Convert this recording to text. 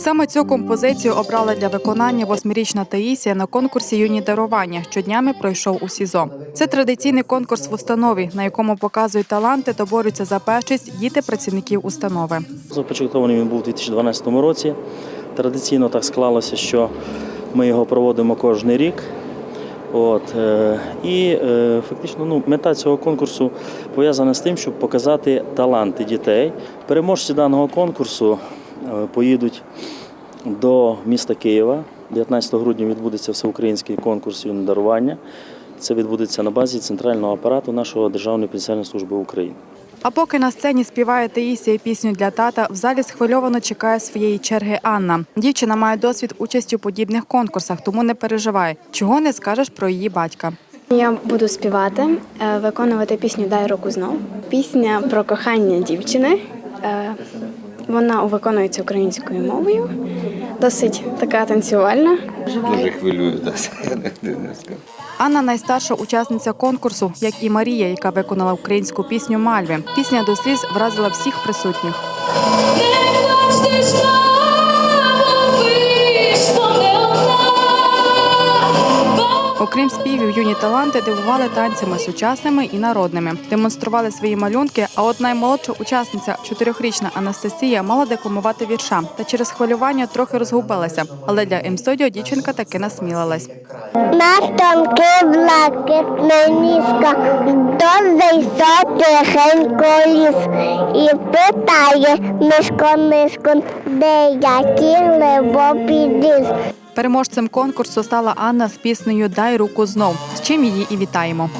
Саме цю композицію обрала для виконання восьмирічна Таїсія на конкурсі Юні дарування, що днями пройшов у СІЗО. Це традиційний конкурс в установі, на якому показують таланти та борються за першість діти працівників установи. Започаткований він був у 2012 році. Традиційно так склалося, що ми його проводимо кожен рік. От, е, і е, фактично ну, мета цього конкурсу пов'язана з тим, щоб показати таланти дітей. Переможці даного конкурсу поїдуть до міста Києва. 19 грудня відбудеться всеукраїнський конкурс юне дарування. Це відбудеться на базі центрального апарату нашого Державної пенсіонної служби України. А поки на сцені співає Таїсія пісню для тата, в залі схвильовано чекає своєї черги Анна. Дівчина має досвід участі у подібних конкурсах, тому не переживає. Чого не скажеш про її батька. Я буду співати, е, виконувати пісню Дай руку знов. Пісня про кохання дівчини. Вона виконується українською мовою, досить така танцювальна. Дуже хвилюю. Анна найстарша учасниця конкурсу, як і Марія, яка виконала українську пісню Мальви. Пісня до сліз вразила всіх присутніх. Окрім співів, юні таланти дивували танцями сучасними і народними, демонстрували свої малюнки. А от наймолодша учасниця, чотирьохрічна Анастасія, мала декламувати вірша та через хвилювання трохи розгубилася. Але для М-студіо дівчинка таки насмілилась. Наш тонкий блакитний ніска дозайшов тихенько ліс і питає низько низько, де який глибокий ліс. Переможцем конкурсу стала Анна з піснею Дай руку знов. З чим її і вітаємо.